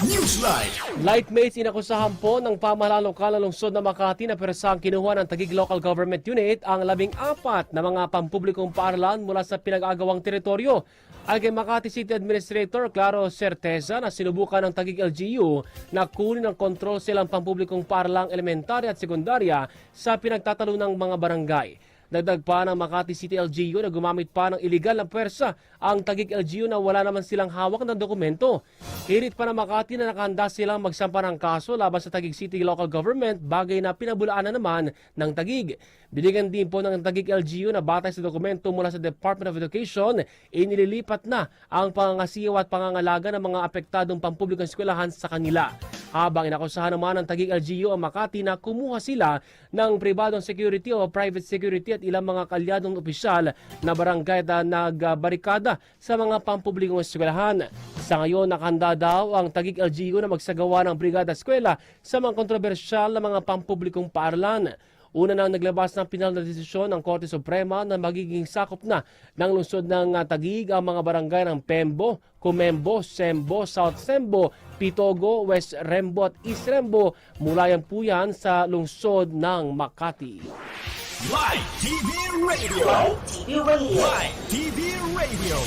Newsline. Lightmates inakusahan po ng pamahalaan lokal ng lungsod ng Makati na persang kinuha ng Tagig Local Government Unit ang labing apat na mga pampublikong paaralan mula sa pinag-agawang teritoryo. Ay kay Makati City Administrator Claro Certeza na sinubukan ng Tagig LGU na kunin ang kontrol silang pampublikong paaralang elementarya at sekundarya sa pinagtatalo ng mga barangay. Dagdag pa ng Makati City LGU na gumamit pa ng iligal na pwersa ang Tagig LGU na wala naman silang hawak ng dokumento. Hirit pa ng Makati na nakahanda silang magsampa ng kaso laban sa Tagig City Local Government bagay na pinabulaan na naman ng Tagig. Binigyan din po ng Tagig LGU na batay sa dokumento mula sa Department of Education, inililipat na ang pangangasiwa at pangangalaga ng mga apektadong pampublikong eskwelahan sa kanila. Habang inakusahan naman ng Tagig LGU ang Makati na kumuha sila ng pribadong security o private security at ilang mga kalyadong opisyal na barangay na nagbarikada sa mga pampublikong eskwelahan. Sa ngayon, nakahanda daw ang Tagig LGU na magsagawa ng brigada eskwela sa mga kontrobersyal na mga pampublikong paaralan. Una nang naglabas ng pinal na desisyon ng Korte Suprema na magiging sakop na ng lungsod ng ah, Tagig ang mga barangay ng Pembo, Kumembo, Sembo, South Sembo, Pitogo, West Rembo at East Rembo. Mula yan po yan sa lungsod ng Makati. Live TV Radio. Live TV Radio. Live TV Radio.